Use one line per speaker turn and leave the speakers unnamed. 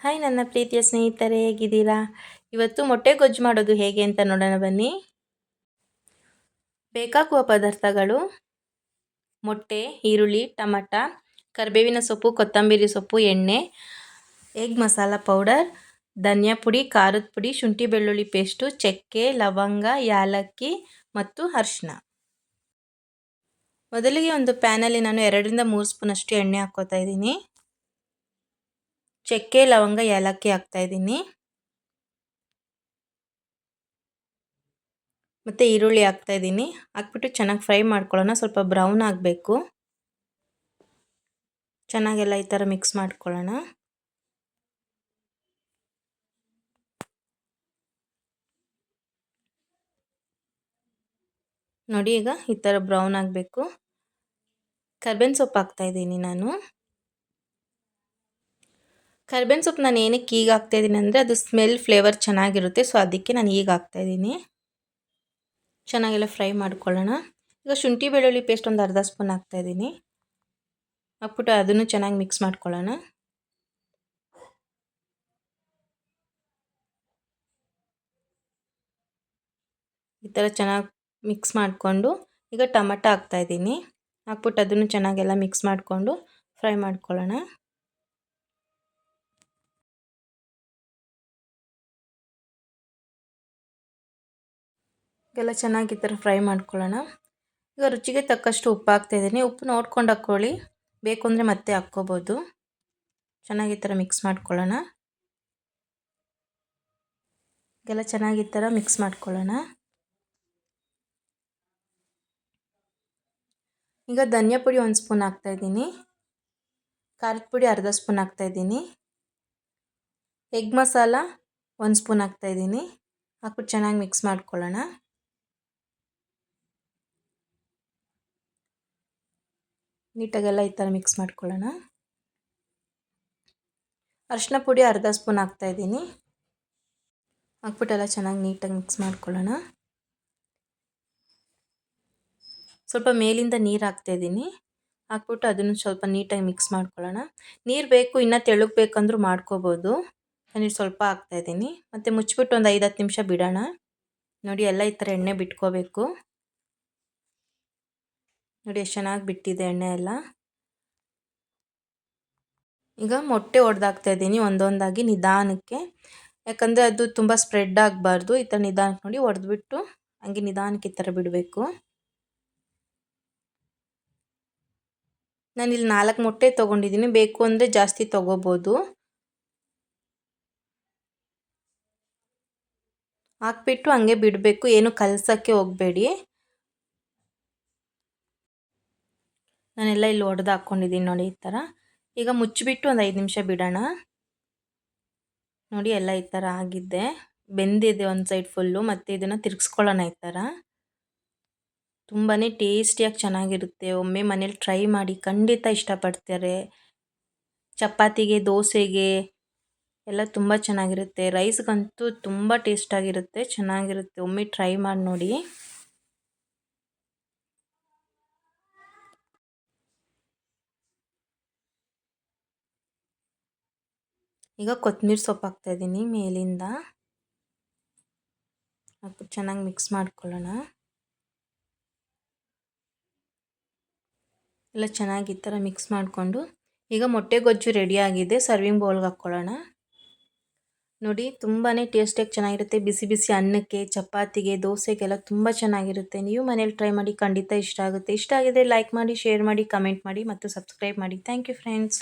Hi ನನ್ನ ಪ್ರೀತಿಯ ಸ್ನೇಹಿತರೆ, ಹೇಗಿದ್ದೀರಾ? ಇವತ್ತು ಮೊಟ್ಟೆ ಗೊಜ್ಜು ಮಾಡೋದು ಹೇಗೆ ಅಂತ ನೋಡೋಣ ಬನ್ನಿ. ಬೇಕಾಗುವ ಪದಾರ್ಥಗಳು, ಮೊಟ್ಟೆ, ಈರುಳ್ಳಿ, ಟಮಟ, ಕರಿಬೇವಿನ ಸೊಪ್ಪು, ಕೊತ್ತಂಬರಿ ಸೊಪ್ಪು, ಎಣ್ಣೆ ಎಗ್ ಮಸಾಲ ಪೌಡರ್ ಧನಿಯಾ ಪುಡಿ, ಖಾರದ ಪುಡಿ, ಶುಂಠಿ ಬೆಳ್ಳುಳ್ಳಿ ಪೇಸ್ಟು ಚಕ್ಕೆ, ಲವಂಗ, ಯಾಲಕ್ಕಿ ಮತ್ತು ಅರಿಶಿನ ಮೊದಲಿಗೆ ಒಂದು ಪ್ಯಾನಲ್ಲಿ ನಾನು ಎರಡರಿಂದ ಮೂರು ಸ್ಪೂನಷ್ಟು ಎಣ್ಣೆ ಹಾಕ್ಕೋತಾ ಇದ್ದೀನಿ. ಚಕ್ಕೆ, ಲವಂಗ, ಏಲಕ್ಕಿ ಇದ್ದೀನಿ. ಮತ್ತು ಈರುಳ್ಳಿ ಇದ್ದೀನಿ. ಹಾಕ್ಬಿಟ್ಟು ಚೆನ್ನಾಗಿ ಫ್ರೈ ಮಾಡ್ಕೊಳ್ಳೋಣ. ಸ್ವಲ್ಪ ಬ್ರೌನ್ ಆಗಬೇಕು. ಚೆನ್ನಾಗೆಲ್ಲ ಈ ಥರ ಮಿಕ್ಸ್ ಮಾಡ್ಕೊಳ್ಳೋಣ. ನೋಡಿ ಈಗ ಈ ಥರ ಬ್ರೌನ್ ಆಗಬೇಕು. ಕರ್ಬೇವಿನ ಸೊಪ್ಪು ಹಾಕ್ತಾಯಿದ್ದೀನಿ ನಾನು. ಕರ್ಬೇವಿನ ಸೊಪ್ಪು ನಾನು ಏನಕ್ಕೆ ಈಗ ಹಾಕ್ತಾಯಿದ್ದೀನಿ ಅಂದರೆ ಅದು ಸ್ಮೆಲ್ ಫ್ಲೇವರ್ ಚೆನ್ನಾಗಿರುತ್ತೆ. ಸೊ ಅದಕ್ಕೆ ನಾನು ಈಗ ಹಾಕ್ತಾಯಿದ್ದೀನಿ ಚೆನ್ನಾಗೆಲ್ಲ ಫ್ರೈ ಮಾಡ್ಕೊಳ್ಳೋಣ. ಈಗ ಶುಂಠಿ, ಬೆಳ್ಳುಳ್ಳಿ ಪೇಸ್ಟ್ ಒಂದು ಅರ್ಧ ಸ್ಪೂನ್ ಹಾಕ್ತಾಯಿದ್ದೀನಿ ಹಾಕ್ಬಿಟ್ಟು ಅದನ್ನು ಚೆನ್ನಾಗಿ ಮಿಕ್ಸ್ ಮಾಡ್ಕೊಳ್ಳೋಣ. ಈ ಥರ ಚೆನ್ನಾಗಿ ಮಿಕ್ಸ್ ಮಾಡಿಕೊಂಡು ಈಗ ಟೊಮಟ ಹಾಕ್ತಾಯಿದ್ದೀನಿ ಹಾಕ್ಬಿಟ್ಟು ಅದನ್ನು ಚೆನ್ನಾಗೆಲ್ಲ ಮಿಕ್ಸ್ ಮಾಡಿಕೊಂಡು ಫ್ರೈ ಮಾಡ್ಕೊಳ್ಳೋಣ. ಎಲ್ಲ ಚೆನ್ನಾಗಿ ಈ ಥರ ಫ್ರೈ ಮಾಡ್ಕೊಳ್ಳೋಣ. ಈಗ ರುಚಿಗೆ ತಕ್ಕಷ್ಟು ಉಪ್ಪು ಹಾಕ್ತಾಯಿದ್ದೀನಿ ಉಪ್ಪು ನೋಡ್ಕೊಂಡು ಹಾಕ್ಕೊಳ್ಳಿ. ಬೇಕು ಅಂದರೆ ಮತ್ತೆ ಹಾಕ್ಕೋಬೋದು. ಚೆನ್ನಾಗಿ ಈ ಥರ ಮಿಕ್ಸ್ ಮಾಡ್ಕೊಳ್ಳೋಣ. ಎಲ್ಲ ಚೆನ್ನಾಗಿ ಈ ಥರ ಮಿಕ್ಸ್ ಮಾಡ್ಕೊಳ್ಳೋಣ. ಈಗ ಧನಿಯಾ ಪುಡಿ ಒಂದು ಸ್ಪೂನ್ ಹಾಕ್ತಾಯಿದ್ದೀನಿ ಖಾರದ ಪುಡಿ ಅರ್ಧ ಸ್ಪೂನ್ ಹಾಕ್ತಾಯಿದ್ದೀನಿ ಎಗ್ ಮಸಾಲ ಒಂದು ಸ್ಪೂನ್ ಹಾಕ್ತಾಯಿದ್ದೀನಿ ಹಾಕ್ಬಿಟ್ಟು ಚೆನ್ನಾಗಿ ಮಿಕ್ಸ್ ಮಾಡ್ಕೊಳ್ಳೋಣ. ನೀಟಾಗೆಲ್ಲ ಈ ಥರ ಮಿಕ್ಸ್ ಮಾಡ್ಕೊಳ್ಳೋಣ. ಅರಿಶಿನ ಪುಡಿ ಅರ್ಧ ಸ್ಪೂನ್ ಹಾಕ್ತಾಯಿದ್ದೀನಿ ಹಾಕ್ಬಿಟ್ಟೆಲ್ಲ ಚೆನ್ನಾಗಿ ನೀಟಾಗಿ ಮಿಕ್ಸ್ ಮಾಡ್ಕೊಳ್ಳೋಣ. ಸ್ವಲ್ಪ ಮೇಲಿಂದ ನೀರು ಹಾಕ್ತಾಯಿದ್ದೀನಿ ಹಾಕ್ಬಿಟ್ಟು ಅದನ್ನು ಸ್ವಲ್ಪ ನೀಟಾಗಿ ಮಿಕ್ಸ್ ಮಾಡ್ಕೊಳ್ಳೋಣ. ನೀರು ಬೇಕು, ಇನ್ನೂ ತೆಳುಗೆ ಬೇಕಂದ್ರೂ ಮಾಡ್ಕೋಬೋದು. ನಾನು ಸ್ವಲ್ಪ ಹಾಕ್ತಾಯಿದ್ದೀನಿ ಮತ್ತು ಮುಚ್ಚಿಬಿಟ್ಟು ಒಂದು ಐದು ಹತ್ತು ನಿಮಿಷ ಬಿಡೋಣ. ನೋಡಿ, ಎಲ್ಲ ಈ ಥರ ಎಣ್ಣೆ ಬಿಟ್ಕೋಬೇಕು. ನೋಡಿ, ಎಷ್ಟು ಚೆನ್ನಾಗಿ ಬಿಟ್ಟಿದೆ ಎಣ್ಣೆ ಎಲ್ಲ. ಈಗ ಮೊಟ್ಟೆ ಒಡೆದಾಕ್ತಾ ಇದ್ದೀನಿ ಒಂದೊಂದಾಗಿ ನಿಧಾನಕ್ಕೆ. ಯಾಕಂದರೆ ಅದು ತುಂಬ ಸ್ಪ್ರೆಡ್ ಆಗಬಾರ್ದು. ಈ ಥರ ನಿಧಾನಕ್ಕೆ ನೋಡಿ ಒಡೆದ್ಬಿಟ್ಟು ಹಂಗೆ ನಿಧಾನಕ್ಕೆ ಈ ಥರ ಬಿಡಬೇಕು. ನಾನಿಲ್ಲಿ ನಾಲ್ಕು ಮೊಟ್ಟೆ ತೊಗೊಂಡಿದ್ದೀನಿ. ಬೇಕು ಅಂದರೆ ಜಾಸ್ತಿ ತೊಗೋಬೋದು. ಹಾಕ್ಬಿಟ್ಟು ಹಂಗೆ ಬಿಡಬೇಕು. ಏನು ಕಲಸೋಕ್ಕೆ ಹೋಗಬೇಡಿ. ನಾನೆಲ್ಲ ಇಲ್ಲಿ ಒಡೆದು ಹಾಕ್ಕೊಂಡಿದ್ದೀನಿ ನೋಡಿ ಈ ಥರ ಈಗ ಮುಚ್ಚಿಬಿಟ್ಟು ಒಂದು ಐದು ನಿಮಿಷ ಬಿಡೋಣ. ನೋಡಿ ಎಲ್ಲ ಈ ಥರ ಆಗಿದ್ದೆ ಬೆಂದಿದೆ ಒಂದು ಸೈಡ್ ಫುಲ್ಲು ಮತ್ತು ಇದನ್ನು ತಿರ್ಗಿಸ್ಕೊಳ್ಳೋಣ ಈ ಥರ ತುಂಬಾ ಟೇಸ್ಟಿಯಾಗಿ ಚೆನ್ನಾಗಿರುತ್ತೆ. ಒಮ್ಮೆ ಮನೇಲಿ ಟ್ರೈ ಮಾಡಿ ಖಂಡಿತ ಇಷ್ಟಪಡ್ತಾರೆ. ಚಪಾತಿಗೆ, ದೋಸೆಗೆ ಎಲ್ಲ ತುಂಬ ಚೆನ್ನಾಗಿರುತ್ತೆ. ರೈಸ್ಗಂತೂ ತುಂಬ ಟೇಸ್ಟಾಗಿರುತ್ತೆ, ಚೆನ್ನಾಗಿರುತ್ತೆ. ಒಮ್ಮೆ ಟ್ರೈ ಮಾಡಿ ನೋಡಿ. ಈಗ ಕೊತ್ತಂಬರಿ ಸೊಪ್ಪು ಹಾಕ್ತಾಯಿದ್ದೀನಿ ಮೇಲಿಂದ. ಹಾಕ್ಬಿಟ್ಟು ಚೆನ್ನಾಗಿ ಮಿಕ್ಸ್ ಮಾಡ್ಕೊಳ್ಳೋಣ. ಎಲ್ಲ ಚೆನ್ನಾಗಿ ಈ ಥರ ಮಿಕ್ಸ್ ಮಾಡಿಕೊಂಡು ಈಗ ಮೊಟ್ಟೆ ಗೊಜ್ಜು ರೆಡಿಯಾಗಿದೆ ಸರ್ವಿಂಗ್ ಬೌಲ್ಗೆ ಹಾಕ್ಕೊಳ್ಳೋಣ. ನೋಡಿ ತುಂಬಾ ಟೇಸ್ಟಿಯಾಗಿ ಚೆನ್ನಾಗಿರುತ್ತೆ. ಬಿಸಿ ಬಿಸಿ ಅನ್ನಕ್ಕೆ, ಚಪಾತಿಗೆ, ದೋಸೆಗೆಲ್ಲ ತುಂಬ ಚೆನ್ನಾಗಿರುತ್ತೆ. ನೀವು ಮನೇಲಿ ಟ್ರೈ ಮಾಡಿ ಖಂಡಿತ ಇಷ್ಟ ಆಗುತ್ತೆ. ಇಷ್ಟ ಆಗಿದೆ ಲೈಕ್ ಮಾಡಿ ಶೇರ್ ಮಾಡಿ ಕಮೆಂಟ್ ಮಾಡಿ ಮತ್ತು ಸಬ್ಸ್ಕ್ರೈಬ್ ಮಾಡಿ. Thank you friends